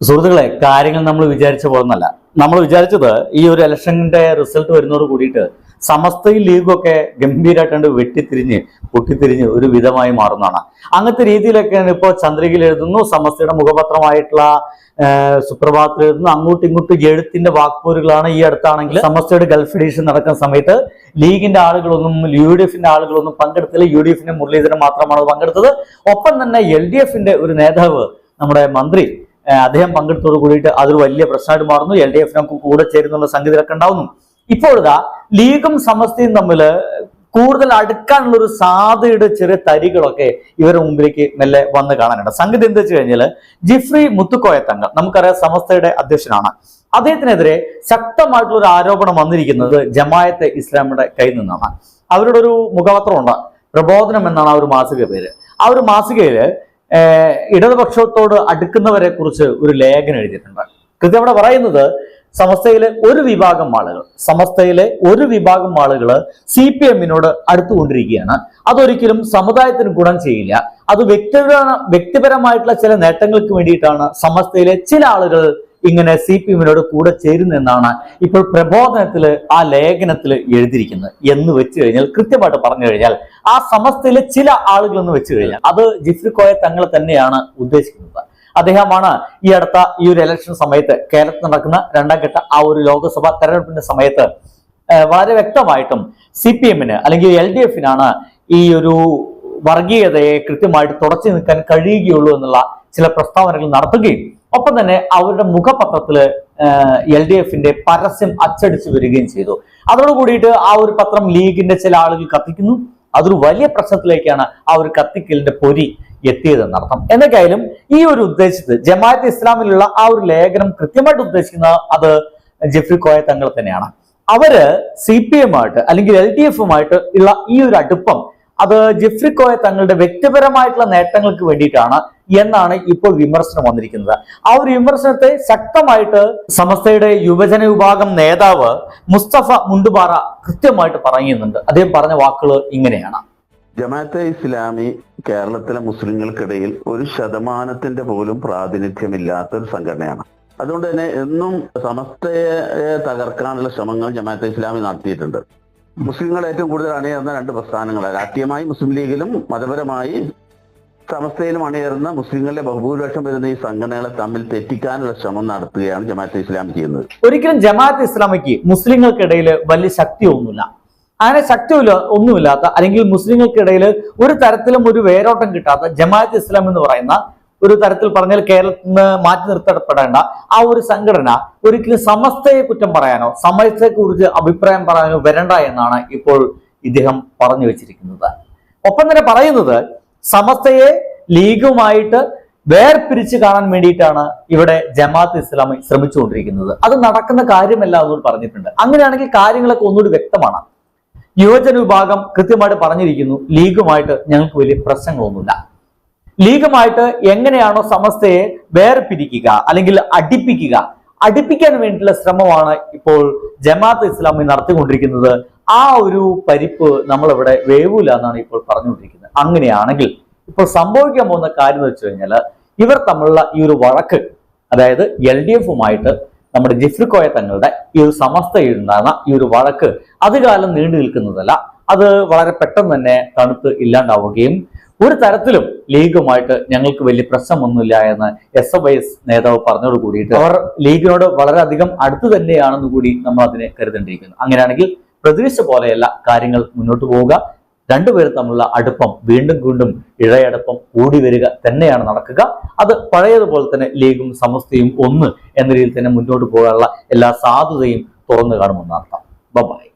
സുഹൃത്തുക്കളെ കാര്യങ്ങൾ നമ്മൾ വിചാരിച്ച പോകുന്നല്ല നമ്മൾ വിചാരിച്ചത് ഈ ഒരു ഇലക്ഷന്റെ റിസൾട്ട് വരുന്നതോട് കൂടിയിട്ട് സമസ്തയും ലീഗൊക്കെ ഗംഭീരമായിട്ടുണ്ട് വെട്ടിത്തിരിഞ്ഞ് പൊട്ടിത്തിരിഞ്ഞ് ഒരു വിധമായി മാറുന്നതാണ്. അങ്ങനത്തെ രീതിയിലൊക്കെയാണ് ഇപ്പോൾ ചന്ദ്രികയിൽ എഴുതുന്നു. സമസ്തയുടെ മുഖപത്രമായിട്ടുള്ള സുപ്രഭാതത്തിൽ എഴുതുന്നു. അങ്ങോട്ടും ഇങ്ങോട്ടും എഴുത്തിന്റെ വാക്പോരുകളാണ് ഈ അടുത്താണെങ്കിൽ സമസ്തയുടെ ഗൾഫ് എഡീഷൻ നടക്കുന്ന സമയത്ത് ലീഗിന്റെ ആളുകളൊന്നും യു ഡി എഫിന്റെ ആളുകളൊന്നും പങ്കെടുത്തില്ല. യു ഡി എഫിന്റെ മുരളീധരൻ മാത്രമാണ് പങ്കെടുത്തത്. ഒപ്പം തന്നെ എൽ ഡി എഫിന്റെ ഒരു നേതാവ് നമ്മുടെ മന്ത്രി അദ്ദേഹം പങ്കെടുത്തോട് കൂടിയിട്ട് അതൊരു വലിയ പ്രശ്നമായിട്ട് മാറുന്നു. എൽ ഡി എഫിനൊക്കെ കൂടെ ചേരുന്നുള്ള സംഗതികളൊക്കെ ഉണ്ടാവുന്നു. ഇപ്പോഴതാ ലീഗും സമസ്തയും തമ്മിൽ കൂടുതൽ അടുക്കാനുള്ള ഒരു സാധ്യതയുടെ ചെറിയ തരികളൊക്കെ ഇവരുടെ മുമ്പിലേക്ക് മെല്ലെ വന്ന് കാണാനുണ്ട്. സംഗതി എന്താ വെച്ച് കഴിഞ്ഞാൽ ജിഫ്രി മുത്തുക്കോയ തങ്ങൾ നമുക്കറിയാം സമസ്തയുടെ അധ്യക്ഷനാണ്. അദ്ദേഹത്തിനെതിരെ ശക്തമായിട്ടുള്ള ഒരു ആരോപണം വന്നിരിക്കുന്നത് ജമായത്തെ ഇസ്ലാമിയുടെ കയ്യിൽ നിന്നാണ്. അവരുടെ ഒരു മുഖപത്രമുണ്ട് പ്രബോധനം എന്നാണ് ആ ഒരു മാസിക പേര്. ആ ഒരു മാസികയിൽ ഇടതുപക്ഷത്തോട് അടുക്കുന്നവരെ കുറിച്ച് ഒരു ലേഖനം എഴുതിയിട്ടുണ്ട്. കൃത്യം അവിടെ പറയുന്നത് സമസ്തയിലെ ഒരു വിഭാഗം ആളുകൾ സമസ്തയിലെ ഒരു വിഭാഗം ആളുകൾ സി പി എമ്മിനോട് അടുത്തുകൊണ്ടിരിക്കുകയാണ്. അതൊരിക്കലും സമുദായത്തിന് ഗുണം ചെയ്യില്ല. അത് വ്യക്തിപര വ്യക്തിപരമായിട്ടുള്ള ചില നേട്ടങ്ങൾക്ക് വേണ്ടിയിട്ടാണ് സമസ്തയിലെ ചില ആളുകൾ ഇങ്ങനെ സി പി എമ്മിനോട് കൂടെ ചേരുന്നെന്നാണ് ഇപ്പോൾ പ്രബോധനത്തിൽ ആ ലേഖനത്തിൽ എഴുതിയിരിക്കുന്നത്. എന്ന് വെച്ച് കഴിഞ്ഞാൽ കൃത്യമായിട്ട് പറഞ്ഞു കഴിഞ്ഞാൽ ആ സമസ്തയിലെ ചില ആളുകൾ എന്ന് വെച്ച് കഴിഞ്ഞാൽ അത് ജിഫ്രി കോയ തങ്ങൾ തന്നെയാണ് ഉദ്ദേശിക്കുന്നത്. അദ്ദേഹമാണ് ഈ അടുത്ത ഈ ഒരു ഇലക്ഷൻ സമയത്ത് കേരളത്തിൽ നടക്കുന്ന രണ്ടാം ഘട്ട ആ ഒരു ലോക്സഭാ തെരഞ്ഞെടുപ്പിന്റെ സമയത്ത് വളരെ വ്യക്തമായിട്ടും സി പി എമ്മിന് അല്ലെങ്കിൽ എൽ ഡി എഫിനാണ് ഈ ഒരു വർഗീയതയെ കൃത്യമായിട്ട് തുടച്ചു നിൽക്കാൻ കഴിയുകയുള്ളൂ എന്നുള്ള ചില പ്രസ്താവനകൾ നടത്തുകയും ഒപ്പം തന്നെ അവരുടെ മുഖപത്രത്തിൽ എൽ ഡി എഫിന്റെ പരസ്യം അച്ചടിച്ചു വരികയും ചെയ്തു. അതോട് കൂടിയിട്ട് ആ ഒരു പത്രം ലീഗിന്റെ ചില ആളുകൾ കത്തിക്കുന്നു. അതൊരു വലിയ പ്രശ്നത്തിലേക്കാണ് ആ ഒരു കത്തിക്കലിന്റെ പൊരി എത്തിയതെന്നർത്ഥം എന്നൊക്കെയായാലും ഈ ഒരു ഉദ്ദേശിച്ചത് ജമാഅത്ത് ഇസ്ലാമിലുള്ള ആ ഒരു ലേഖനം കൃത്യമായിട്ട് ഉദ്ദേശിക്കുന്നത് അത് ജെഫ്രി കോയ തങ്ങൾ തന്നെയാണ്. അവർ സി പി എമ്മായിട്ട് അല്ലെങ്കിൽ എൽ ഡി എഫുമായിട്ട് ഉള്ള ഈ ഒരു അടുപ്പം അത് ജെഫ്രി കോയ തങ്ങളുടെ വ്യക്തിപരമായിട്ടുള്ള നേട്ടങ്ങൾക്ക് വേണ്ടിയിട്ടാണ് എന്നാണ് ഇപ്പോൾ വിമർശനം വന്നിരിക്കുന്നത്. ആ ഒരു വിമർശനത്തെ ശക്തമായിട്ട് സമസ്തയുടെ യുവജന വിഭാഗം നേതാവ് മുസ്തഫ മുണ്ടുപാറ കൃത്യമായിട്ട് പറയുന്നുണ്ട്. അദ്ദേഹം പറഞ്ഞ വാക്കുകൾ ഇങ്ങനെയാണ്. ജമാഅത്തെ ഇസ്ലാമി കേരളത്തിലെ മുസ്ലിങ്ങൾക്കിടയിൽ ഒരു ശതമാനത്തിന്റെ പോലും പ്രാതിനിധ്യമില്ലാത്ത ഒരു സംഘടനയാണ്. അതുകൊണ്ട് തന്നെ എന്നും സമസ്തയെ തകർക്കാനുള്ള ശ്രമങ്ങൾ ജമാഅത്തെ ഇസ്ലാമി നടത്തിയിട്ടുണ്ട്. മുസ്ലിങ്ങൾ ഏറ്റവും കൂടുതൽ അണിയേറുന്ന രണ്ട് പ്രസ്ഥാനങ്ങൾ രാഷ്ട്രീയമായി മുസ്ലിം ലീഗിലും മതപരമായി സമസ്തയിലും അണിയേറുന്ന മുസ്ലിങ്ങളുടെ ബഹുഭൂരിപക്ഷം വരുന്ന ഈ സംഘടനകളെ തമ്മിൽ തെറ്റിക്കാനുള്ള ശ്രമം നടത്തുകയാണ് ജമാഅത്ത് ഇസ്ലാമി ചെയ്യുന്നത്. ഒരിക്കലും ജമാഅത്ത് ഇസ്ലാമിക്ക് മുസ്ലിങ്ങൾക്കിടയിൽ വലിയ ശക്തിയൊന്നുമില്ല. അങ്ങനെ ശക്തിയില്ല ഒന്നുമില്ലാത്ത അല്ലെങ്കിൽ മുസ്ലിങ്ങൾക്കിടയിൽ ഒരു തരത്തിലും ഒരു വേരോട്ടം കിട്ടാത്ത ജമാഅത്ത് ഇസ്ലാം എന്ന് പറയുന്ന ഒരു തരത്തിൽ പറഞ്ഞാൽ കേരളത്തിൽ നിന്ന് മാറ്റി നിർത്തപ്പെടേണ്ട ആ ഒരു സംഘടന ഒരിക്കലും സമസ്തയെ കുറ്റം പറയാനോ സമസ്തയെ കുറിച്ച് അഭിപ്രായം പറയാനോ വരണ്ട എന്നാണ് ഇപ്പോൾ ഇദ്ദേഹം പറഞ്ഞു വെച്ചിരിക്കുന്നത്. ഒപ്പം തന്നെ പറയുന്നത് സമസ്തയെ ലീഗുമായിട്ട് വേർപിരിച്ച് കാണാൻ വേണ്ടിയിട്ടാണ് ഇവിടെ ജമാഅത്ത് ഇസ്ലാമി ശ്രമിച്ചുകൊണ്ടിരിക്കുന്നത്. അത് നടക്കുന്ന കാര്യമല്ല എന്ന് പറഞ്ഞിട്ടുണ്ട്. അങ്ങനെയാണെങ്കിൽ കാര്യങ്ങളൊക്കെ ഒന്നുകൂടി വ്യക്തമാണ്. യുവജന വിഭാഗം കൃത്യമായിട്ട് പറഞ്ഞിരിക്കുന്നു ലീഗുമായിട്ട് ഞങ്ങൾക്ക് വലിയ പ്രശ്നങ്ങളൊന്നുമില്ല. ലീഗുമായിട്ട് എങ്ങനെയാണോ സമസ്തയെ വേർപിരിക്കുക അല്ലെങ്കിൽ അടിപ്പിക്കുക? അടിപ്പിക്കാൻ വേണ്ടിയിട്ടുള്ള ശ്രമമാണ് ഇപ്പോൾ ജമാഅത്ത് ഇസ്ലാമി നടത്തിക്കൊണ്ടിരിക്കുന്നത്. ആ ഒരു പരിപ്പ് നമ്മളിവിടെ വേവൂല എന്നാണ് ഇപ്പോൾ പറഞ്ഞുകൊണ്ടിരിക്കുന്നത്. അങ്ങനെയാണെങ്കിൽ ഇപ്പോൾ സംഭവിക്കാൻ പോകുന്ന കാര്യം എന്ന് വെച്ച് കഴിഞ്ഞാൽ ഇവർ തമ്മിലുള്ള ഈ ഒരു വഴക്ക് അതായത് എൽ ഡി എഫുമായിട്ട് നമ്മുടെ ജിഫ്രി കോയ തങ്ങളുടെ ഈ ഒരു സമസ്തയുണ്ടാകുന്ന ഈ ഒരു വഴക്ക് അധികാലം നീണ്ടു നിൽക്കുന്നതല്ല. അത് വളരെ പെട്ടെന്ന് തന്നെ തണുത്ത് ഇല്ലാണ്ടാവുകയും ഒരു തരത്തിലും ലീഗുമായിട്ട് ഞങ്ങൾക്ക് വലിയ പ്രശ്നമൊന്നുമില്ല എന്ന് എസ് എഫ് ഐ എസ് നേതാവ് പറഞ്ഞോട് കൂടിയിട്ട് അവർ ലീഗിനോട് വളരെയധികം അടുത്ത് തന്നെയാണെന്ന് കൂടി നമ്മൾ അതിനെ കരുതേണ്ടിയിരിക്കുന്നു. അങ്ങനെയാണെങ്കിൽ പ്രതീക്ഷ പോലെയല്ല കാര്യങ്ങൾ മുന്നോട്ട് പോവുക. രണ്ടുപേരും തമ്മിലുള്ള അടുപ്പം വീണ്ടും വീണ്ടും ഇഴയടുപ്പം കൂടി വരിക തന്നെയാണ് നടക്കുക. അത് പഴയതുപോലെ തന്നെ ലീഗും സമസ്തയും ഒന്ന് എന്ന രീതിയിൽ തന്നെ മുന്നോട്ട് പോകാനുള്ള എല്ലാ സാധ്യതയും തുറന്നു കാണുമെന്നർത്ഥം ബൈ